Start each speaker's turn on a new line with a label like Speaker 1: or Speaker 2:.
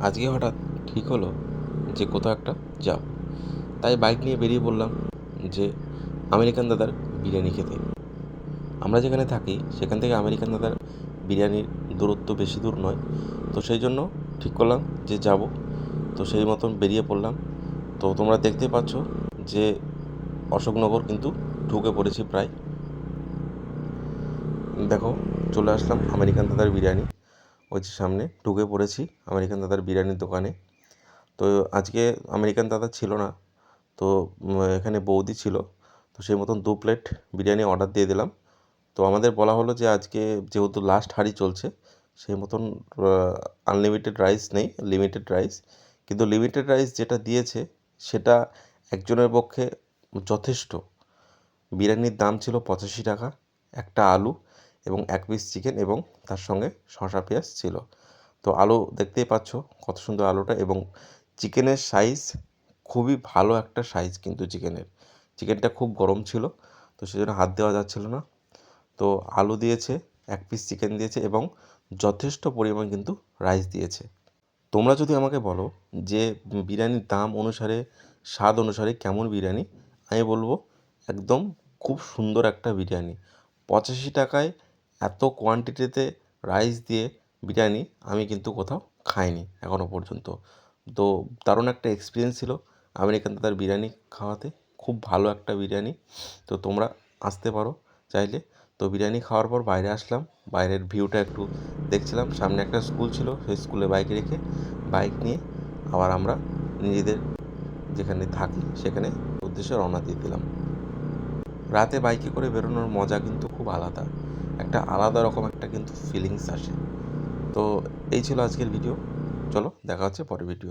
Speaker 1: আজকে হঠাৎ ঠিক হলো যে কোথাও একটা যাব তাই বাইক নিয়ে বেরিয়ে পড়লাম যে আমেরিকান দাদার বিরিয়ানি খেতে। আমরা যেখানে থাকি, সেখান থেকে আমেরিকান দাদার বিরিয়ানির দূরত্ব বেশি দূর নয়। তো সেই জন্য ঠিক করলাম যে যাব। তো সেই মতন বেরিয়ে পড়লাম। তো তোমরা দেখতে পাচ্ছ যে অশোকনগর কিন্তু ঢুকে পড়েছি প্রায়। দেখো, চলে আসলাম আমেরিকান দাদার বিরিয়ানি। ওই সামনে ঢুকে পড়েছি আমেরিকান দাদার বিরিয়ানির দোকানে। তো আজকে আমেরিকান দাদা ছিল না, তো এখানে বৌদি ছিল, তো সেই মতন দু প্লেট বিরিয়ানি অর্ডার দিয়ে দিলাম। তো আমাদের বলা হলো যে আজকে যেহেতু লাস্ট হাঁড়ি চলছে, সেই মতন আনলিমিটেড রাইস নেই লিমিটেড রাইস কিন্তু লিমিটেড রাইস যেটা দিয়েছে, সেটা একজনের পক্ষে যথেষ্ট। বিরিয়ানির দাম ছিল পঁচাশি টাকা, একটা আলু এবং এক পিস চিকেন এবং তার সঙ্গে শসা পেঁয়াজ ছিল। তো আলু দেখতেই পাচ্ছ কত সুন্দর আলুটা এবং চিকেনের সাইজ খুবই ভালো একটা সাইজ কিন্তু চিকেনের চিকেনটা খুব গরম ছিল, তো সেজন্য হাত দেওয়া যাচ্ছিল না। তো আলু দিয়েছে, এক পিস চিকেন দিয়েছে এবং যথেষ্ট পরিমাণ কিন্তু রাইস দিয়েছে। তোমরা যদি আমাকে বলো যে বিরিয়ানির দাম অনুসারে, স্বাদ অনুসারে কেমন বিরিয়ানি, আমি বলব একদম খুব সুন্দর একটা বিরিয়ানি। পঁচাশি টাকায় এত কোয়ান্টিটিতে রাইস দিয়ে বিরিয়ানি আমি কিন্তু কোথাও খাইনি এখনও পর্যন্ত। তো দারুণ একটা এক্সপিরিয়েন্স ছিল আমেরিকান দাদার বিরিয়ানি খাওয়াতে, খুব ভালো একটা বিরিয়ানি। তো তোমরা আসতে পারো চাইলে। তো বিরিয়ানি খাওয়ার পর বাইরে আসলাম, বাইরের ভিউটা একটু দেখছিলাম। সামনে একটা স্কুল ছিল, সেই স্কুলে বাইক রেখে বাইক নিয়ে আবার আমরা নিজেদের যেখানে থাকি সেখানে উদ্দেশ্যে রওনা দিয়ে দিলাম। রাতে বাইকে করে বেরোনোর মজা কিন্তু খুব আলাদা। একটা আলাদা রকম একটা কিন্তু ফিলিংস আসে। তো এই ছিল আজকের ভিডিও চলো, দেখা হচ্ছে পরের ভিডিও